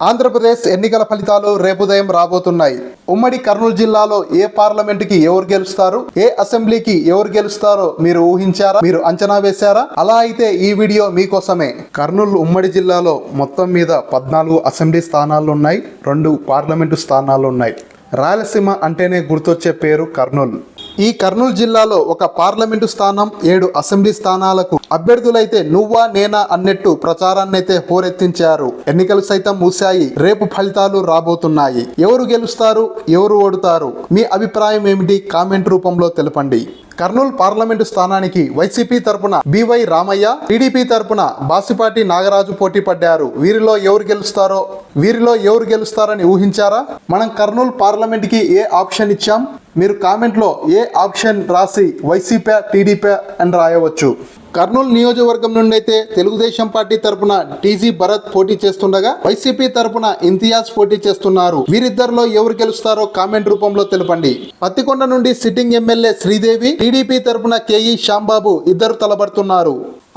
ఆంధ్రప్రదేశ్ ఎన్నికల ఫలితాలు రేపు ఉదయం రాబోతున్నాయి. ఉమ్మడి కర్నూలు జిల్లాలో ఏ పార్లమెంటుకి ఎవరు గెలుస్తారు? ఏ అసెంబ్లీకి ఎవరు గెలుస్తారో మీరు ఊహించారా? మీరు అంచనా వేశారా? అలా అయితే ఈ వీడియో మీకోసమే. కర్నూలు ఉమ్మడి జిల్లాలో మొత్తం మీద పద్నాలుగు అసెంబ్లీ స్థానాలు ఉన్నాయి రెండు పార్లమెంటు స్థానాలు ఉన్నాయి రాయలసీమ అంటేనే గుర్తొచ్చే పేరు కర్నూలు. ఈ కర్నూలు జిల్లాలో ఒక పార్లమెంటు స్థానం ఏడు అసెంబ్లీ స్థానాలకు అభ్యర్థులైతే నువ్వా నేనా అన్నట్టు ప్రచారాన్నైతే హోరెత్తించారు. ఎన్నికలు సైతం మూసాయి. రేపు ఫలితాలు రాబోతున్నాయి. ఎవరు గెలుస్తారు ఎవరు ఓడుతారు? మీ అభిప్రాయం ఏమిటి? కామెంట్ రూపంలో తెలపండి. కర్నూలు పార్లమెంటు స్థానానికి వైసీపీ తరపున బివై రామయ్య టీడీపీ తరపున బాసిపాటి నాగరాజు పోటీ పడ్డారు. వీరిలో ఎవరు గెలుస్తారో వీరిలో ఎవరు గెలుస్తారని ఊహించారా? మనం కర్నూలు పార్లమెంట్కి ఏ ఆప్షన్ ఇచ్చాం? మీరు కామెంట్లో ఏ ఆప్షన్ రాసి వైసీపీ టీడీపీ అని రాయవచ్చు. కర్నూలు నియోజకవర్గం నుండి అయితే తెలుగుదేశం పార్టీ తరపున టీజీ భరత్ పోటీ చేస్తుండగా వైసీపీ తరపున ఇంతియాజ్ పోటీ చేస్తున్నారు. వీరిద్దరిలో ఎవరు గెలుస్తారో కామెంట్ రూపంలో తెలపండి. పత్తికొండ నుండి సిట్టింగ్ ఎమ్మెల్యే శ్రీదేవి టీడీపీ తరపున కేఈ శ్యాంబాబు ఇద్దరు తలబడుతున్నారు.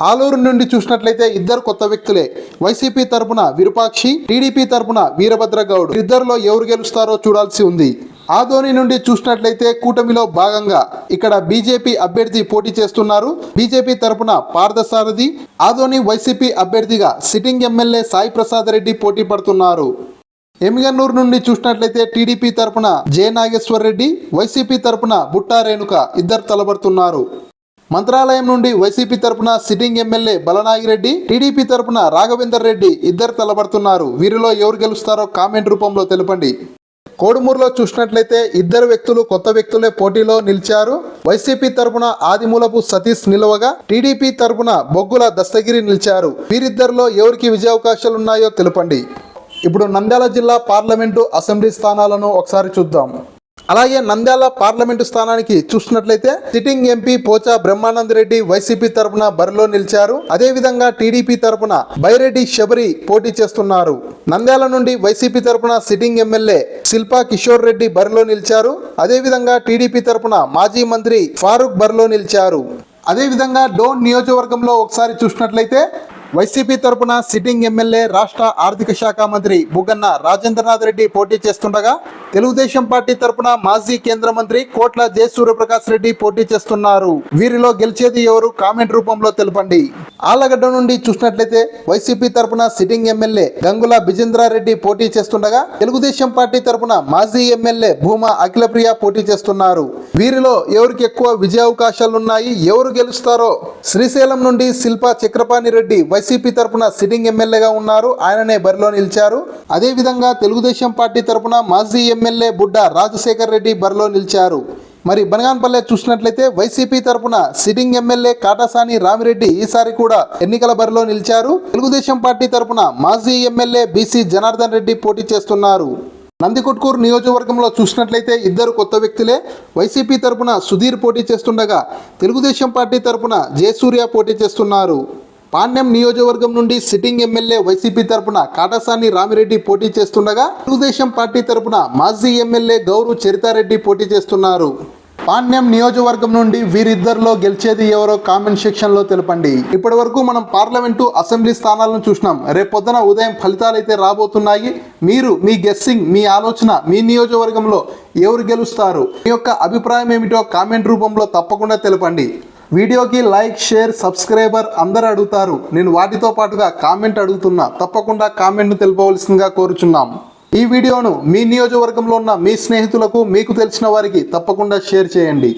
ఆలూరు నుండి చూసినట్లయితే ఇద్దరు కొత్త వ్యక్తులే. వైసీపీ తరపున విరూపాక్షి టీడీపీ తరపున వీరభద్ర గౌడ్. ఇద్దరిలో ఎవరు గెలుస్తారో చూడాల్సి ఉంది. ఆదోని నుండి చూసినట్లయితే కూటమిలో భాగంగా ఇక్కడ బీజేపీ అభ్యర్థి పోటీ చేస్తున్నారు. బీజేపీ తరపున పార్థసారథి ఆదోని వైసీపీ అభ్యర్థిగా సిట్టింగ్ ఎమ్మెల్యే సాయి ప్రసాద్ రెడ్డి పోటీ పడుతున్నారు. ఎమిగన్నూరు నుండి చూసినట్లయితే టీడీపీ తరపున జె నాగేశ్వర్ రెడ్డి వైసీపీ తరపున బుట్టా రేణుక ఇద్దరు తలబడుతున్నారు మంత్రాలయం నుండి వైసీపీ తరపున సిట్టింగ్ ఎమ్మెల్యే బలనాగిరెడ్డి టీడీపీ తరపున రాఘవేందర్ రెడ్డి ఇద్దరు తలబడుతున్నారు వీరిలో ఎవరు గెలుస్తారో కామెంట్ రూపంలో తెలపండి. కోడుమూరులో చూసినట్లయితే ఇద్దరు వ్యక్తులు కొత్త వ్యక్తులే పోటీలో నిలిచారు. వైసీపీ తరపున ఆదిమూలపు సతీష్ నిలవగా టీడీపీ తరపున బొగ్గుల దస్తగిరి నిలిచారు. వీరిద్దరిలో ఎవరికి విజయావకాశాలున్నాయో తెలపండి. ఇప్పుడు నంద్యాల జిల్లా పార్లమెంటు అసెంబ్లీ స్థానాలను ఒకసారి చూద్దాం. అలాగే నంద్యాల పార్లమెంటు స్థానానికి చూసినట్లయితే sitting MP Pocha Brahmananda Reddy YCP తరపున బరిలో నిలిచారు. అదే విధంగా టీడీపీ తరపున బైరెడ్డి శబరి పోటీ చేస్తున్నారు. నంద్యాల నుండి వైసీపీ తరపున సిట్టింగ్ ఎమ్మెల్యే శిల్పా కిషోర్ రెడ్డి బరిలో నిలిచారు. అదే విధంగా టీడీపీ తరపున మాజీ మంత్రి ఫారూక్ బరిలో నిలిచారు. అదేవిధంగా డోన్ నియోజకవర్గంలో ఒకసారి చూసినట్లయితే వైసీపీ తరపున సిట్టింగ్ ఎమ్మెల్యే రాష్ట్ర ఆర్థిక శాఖ మంత్రి బుగ్గన్న రాజేంద్రనాథ్ రెడ్డి పోటీ చేస్తుండగా తెలుగుదేశం పార్టీ తరపున మాజీ కేంద్ర మంత్రి కోట్ల జయసూర్యప్రకాష్ రెడ్డి పోటీ చేస్తున్నారు. వీరిలో గెలిచేది ఎవరు కామెంట్ రూపంలో తెలపండి. ఆళ్ళగడ్డ నుండి చూసినట్లయితే వైసీపీ తరపున సిట్టింగ్ ఎమ్మెల్యే గంగుల బిజేంద్రారెడ్డి పోటీ చేస్తుండగా తెలుగుదేశం పార్టీ తరపున మాజీ ఎమ్మెల్యే భూమా అఖిలప్రియ పోటీ చేస్తున్నారు. వీరిలో ఎవరికి ఎక్కువ విజయావకాశాలున్నాయి ఎవరు గెలుస్తారో శ్రీశైలం నుండి శిల్పా చక్రపాణి రెడ్డి వైసీపీ తరపున సిట్టింగ్ ఎమ్మెల్యేగా ఉన్నారు. ఆయననే బరిలో నిలిచారు. అదేవిధంగా తెలుగుదేశం పార్టీ తరపున మాజీ ఎమ్మెల్యే బుడ్డ రాజశేఖర్ రెడ్డి బరిలో నిలిచారు. మరి బనగాన్పల్లె చూసినట్లయితే వైసీపీ తరపున సిట్టింగ్ ఎమ్మెల్యే కాటాసాని రామిరెడ్డి ఈసారి కూడా ఎన్నికల బరిలో నిలిచారు. తెలుగుదేశం పార్టీ తరపున మాజీ ఎమ్మెల్యే బీసీ జనార్దన్ రెడ్డి పోటీ చేస్తున్నారు. నందికొట్కూరు నియోజకవర్గంలో చూసినట్లయితే ఇద్దరు కొత్త వ్యక్తులే. వైసీపీ తరపున సుధీర్ పోటీ చేస్తుండగా తెలుగుదేశం పార్టీ తరపున జయసూర్య పోటీ చేస్తున్నారు. పాండ్యం నియోజకవర్గం నుండి సిట్టింగ్ ఎమ్మెల్యే వైసీపీ తరపున కాటాసాని రామిరెడ్డి పోటీ చేస్తుండగా తెలుగుదేశం పార్టీ తరపున మాజీ ఎమ్మెల్యే గౌరు చరితారెడ్డి పోటీ చేస్తున్నారు. పాణ్యం నియోజకవర్గం నుండి వీరిద్దరిలో గెలిచేది ఎవరో కామెంట్ సెక్షన్లో తెలపండి. ఇప్పటి వరకు మనం పార్లమెంటు అసెంబ్లీ స్థానాలను చూసినాం. రేపొద్దున ఉదయం ఫలితాలు అయితే రాబోతున్నాయి. మీరు మీ గెస్సింగ్ మీ ఆలోచన మీ నియోజకవర్గంలో ఎవరు గెలుస్తారు? మీ యొక్క అభిప్రాయం ఏమిటో కామెంట్ రూపంలో తప్పకుండా తెలపండి. వీడియోకి లైక్ షేర్ సబ్స్క్రైబర్ అందరు అడుగుతారు. నేను వాటితో పాటుగా కామెంట్ అడుగుతున్నా. తప్పకుండా కామెంట్ను తెలుపవలసిందిగా కోరుచున్నాం. ఈ వీడియోను మీ నియోజకవర్గంలో ఉన్న మీ స్నేహితులకు మీకు తెలిసిన వారికి తప్పకుండా షేర్ చేయండి.